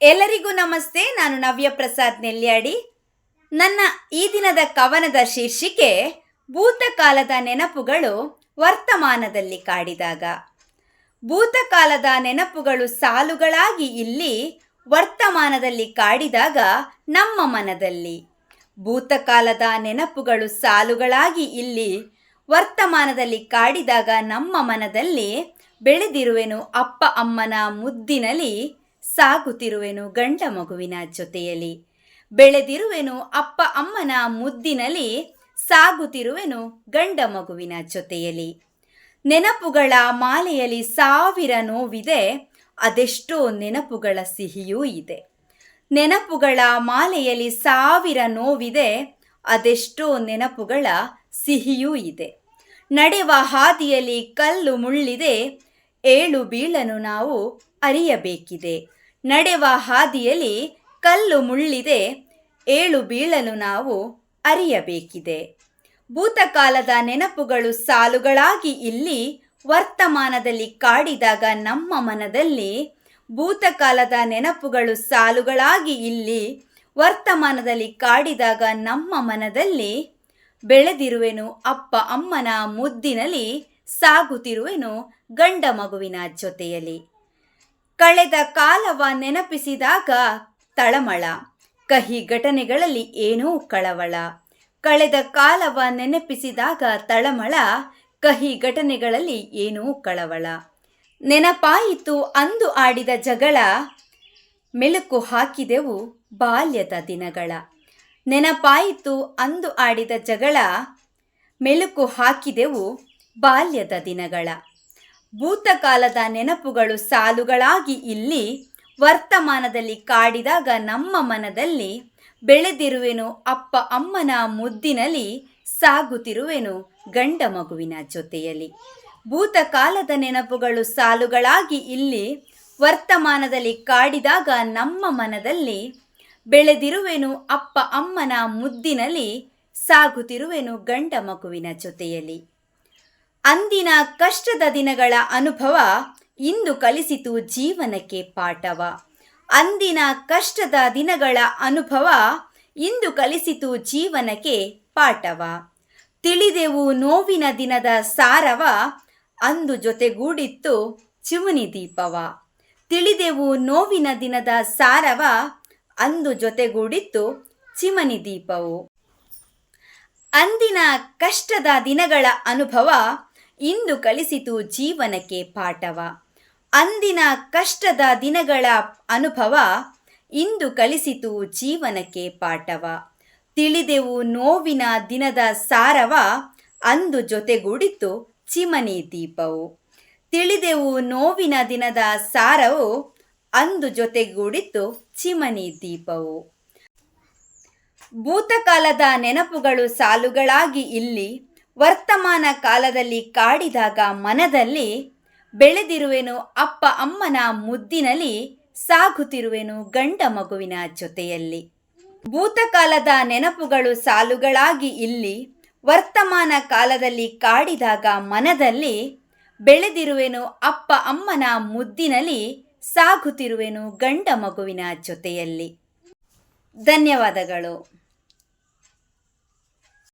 ಎಲ್ಲರಿಗೂ ನಮಸ್ತೆ. ನಾನು ನವ್ಯ ಪ್ರಸಾದ್ ನೆಲ್ಯಾಡಿ ನನ್ನ ಈ ದಿನದ ಕವನದ ಶೀರ್ಷಿಕೆ, ಭೂತಕಾಲದ ನೆನಪುಗಳು ವರ್ತಮಾನದಲ್ಲಿ ಕಾಡಿದಾಗ. ಭೂತಕಾಲದ ನೆನಪುಗಳು ಸಾಲುಗಳಾಗಿ ಇಲ್ಲಿ ವರ್ತಮಾನದಲ್ಲಿ ಕಾಡಿದಾಗ ನಮ್ಮ ಮನದಲ್ಲಿ. ಭೂತಕಾಲದ ನೆನಪುಗಳು ಸಾಲುಗಳಾಗಿ ಇಲ್ಲಿ ವರ್ತಮಾನದಲ್ಲಿ ಕಾಡಿದಾಗ ನಮ್ಮ ಮನದಲ್ಲಿ ಬೆಳೆದಿರುವೆನು ಅಪ್ಪ ಅಮ್ಮನ ಮುದ್ದಿನಲಿ ಸಾಗುತ್ತಿರುವೆನು ಗಂಡ ಮಗುವಿನ ಜೊತೆಯಲ್ಲಿ. ಬೆಳೆದಿರುವೆನು ಅಪ್ಪ ಅಮ್ಮನ ಮುದ್ದಿನಲ್ಲಿ ಸಾಗುತ್ತಿರುವೆನು ಗಂಡ ಮಗುವಿನ ಜೊತೆಯಲ್ಲಿ. ನೆನಪುಗಳ ಮಾಲೆಯಲ್ಲಿ ಸಾವಿರ ನೋವಿದೆ, ಅದೆಷ್ಟೋ ನೆನಪುಗಳ ಸಿಹಿಯೂ ಇದೆ. ನೆನಪುಗಳ ಮಾಲೆಯಲ್ಲಿ ಸಾವಿರ ನೋವಿದೆ, ಅದೆಷ್ಟೋ ನೆನಪುಗಳ ಸಿಹಿಯೂ ಇದೆ. ನಡೆವ ಹಾದಿಯಲ್ಲಿ ಕಲ್ಲು ಮುಳ್ಳಿದೆ, ಏಳು ಬೀಳನು ನಾವು ಅರಿಯಬೇಕಿದೆ. ನಡೆವ ಹಾದಿಯಲ್ಲಿ ಕಲ್ಲು ಮುಳ್ಳಿದೆ, ಏಳು ಬೀಳಲು ನಾವು ಅರಿಯಬೇಕಿದೆ. ಭೂತಕಾಲದ ನೆನಪುಗಳು ಸಾಲುಗಳಾಗಿ ಇಲ್ಲಿ ವರ್ತಮಾನದಲ್ಲಿ ಕಾಡಿದಾಗ ನಮ್ಮ ಮನದಲ್ಲಿ ಭೂತಕಾಲದ ನೆನಪುಗಳು ಸಾಲುಗಳಾಗಿ ಇಲ್ಲಿ ವರ್ತಮಾನದಲ್ಲಿ ಕಾಡಿದಾಗ ನಮ್ಮ ಮನದಲ್ಲಿ ಬೆಳೆದಿರುವೆನು ಅಪ್ಪ ಅಮ್ಮನ ಮುದ್ದಿನಲ್ಲಿ ಸಾಗುತ್ತಿರುವೆನು ಗಂಡ ಮಗುವಿನ ಜೊತೆಯಲ್ಲಿ. ಕಳೆದ ಕಾಲವ ನೆನಪಿಸಿದಾಗ ತಳಮಳ. ಕಹಿ ಘಟನೆಗಳಲ್ಲಿ ಏನೂ ಕಳವಳ. ಕಳೆದ ಕಾಲವ ನೆನಪಿಸಿದಾಗ ತಳಮಳ. ಕಹಿ ಘಟನೆಗಳಲ್ಲಿ ಏನೂ ಕಳವಳ. ನೆನಪಾಯಿತು ಅಂದು ಆಡಿದ ಜಗಳ. ಮೆಲುಕು ಹಾಕಿದೆವು ಬಾಲ್ಯದ ದಿನಗಳ. ನೆನಪಾಯಿತು ಅಂದು ಆಡಿದ ಜಗಳ. ಮೆಲುಕು ಹಾಕಿದೆವು ಬಾಲ್ಯದ ದಿನಗಳ. ಭೂತಕಾಲದ ನೆನಪುಗಳು ಸಾಲುಗಳಾಗಿ ಇಲ್ಲಿ ವರ್ತಮಾನದಲ್ಲಿ ಕಾಡಿದಾಗ ನಮ್ಮ ಮನದಲ್ಲಿ ಬೆಳೆದಿರುವೆನು ಅಪ್ಪ ಅಮ್ಮನ ಮುದ್ದಿನಲ್ಲಿ ಸಾಗುತ್ತಿರುವೆನು ಗಂಡ ಮಗುವಿನ ಜೊತೆಯಲ್ಲಿ. ಭೂತಕಾಲದ ನೆನಪುಗಳು ಸಾಲುಗಳಾಗಿ ಇಲ್ಲಿ ವರ್ತಮಾನದಲ್ಲಿ ಕಾಡಿದಾಗ ನಮ್ಮ ಮನದಲ್ಲಿ ಬೆಳೆದಿರುವೆನು ಅಪ್ಪ ಅಮ್ಮನ ಮುದ್ದಿನಲ್ಲಿ ಸಾಗುತ್ತಿರುವೆನು ಗಂಡ ಮಗುವಿನ ಜೊತೆಯಲ್ಲಿ. ಅಂದಿನ ಕಷ್ಟದ ದಿನಗಳ ಅನುಭವ ಇಂದು ಕಲಿಸಿತು ಜೀವನಕ್ಕೆ ಪಾಠವ. ಅಂದಿನ ಕಷ್ಟದ ದಿನಗಳ ಅನುಭವ ಇಂದು ಕಲಿಸಿತು ಜೀವನಕ್ಕೆ ಪಾಠವ. ತಿಳಿದೆವು ನೋವಿನ ದಿನದ ಸಾರವ, ಅಂದು ಜೊತೆಗೂಡಿತ್ತು ಚಿಮುನಿ ದೀಪವ. ತಿಳಿದೆವು ನೋವಿನ ದಿನದ ಸಾರವ, ಅಂದು ಜೊತೆಗೂಡಿತ್ತು ಚಿಮನಿ ದೀಪವು. ಅಂದಿನ ಕಷ್ಟದ ದಿನಗಳ ಅನುಭವ ಇಂದು ಕಲಿಸಿತು ಜೀವನಕ್ಕೆ ಪಾಠವ. ಅಂದಿನ ಕಷ್ಟದ ದಿನಗಳ ಅನುಭವ ಇಂದು ಕಲಿಸಿತು ಜೀವನಕ್ಕೆ ಪಾಠವ. ತಿಳಿದೆವು ನೋವಿನ ದಿನದ ಸಾರವ, ಅಂದು ಜೊತೆಗೂಡಿತ್ತು ಚಿಮನಿ ದೀಪವು. ತಿಳಿದೆವು ನೋವಿನ ದಿನದ ಸಾರವು, ಅಂದು ಜೊತೆಗೂಡಿತ್ತು ಚಿಮನಿ ದೀಪವು. ಭೂತಕಾಲದ ನೆನಪುಗಳು ಸಾಲುಗಳಾಗಿ ಇಲ್ಲಿ ವರ್ತಮಾನ ಕಾಲದಲ್ಲಿ ಕಾಡಿದಾಗ ಮನದಲ್ಲಿ, ಬೆಳೆದಿರುವೆನು ಅಪ್ಪ ಅಮ್ಮನ ಮುದ್ದಿನಲ್ಲಿ, ಸಾಗುತ್ತಿರುವೆನು ಗಂಡ ಮಗುವಿನ ಜೊತೆಯಲ್ಲಿ. ಭೂತಕಾಲದ ನೆನಪುಗಳು ಸಾಲುಗಳಾಗಿ ಇಲ್ಲಿ, ವರ್ತಮಾನ ಕಾಲದಲ್ಲಿ ಕಾಡಿದಾಗ ಮನದಲ್ಲಿ, ಬೆಳೆದಿರುವೆನು ಅಪ್ಪ ಅಮ್ಮನ ಮುದ್ದಿನಲ್ಲಿ, ಸಾಗುತ್ತಿರುವೆನು ಗಂಡ ಮಗುವಿನ ಜೊತೆಯಲ್ಲಿ. ಧನ್ಯವಾದಗಳು.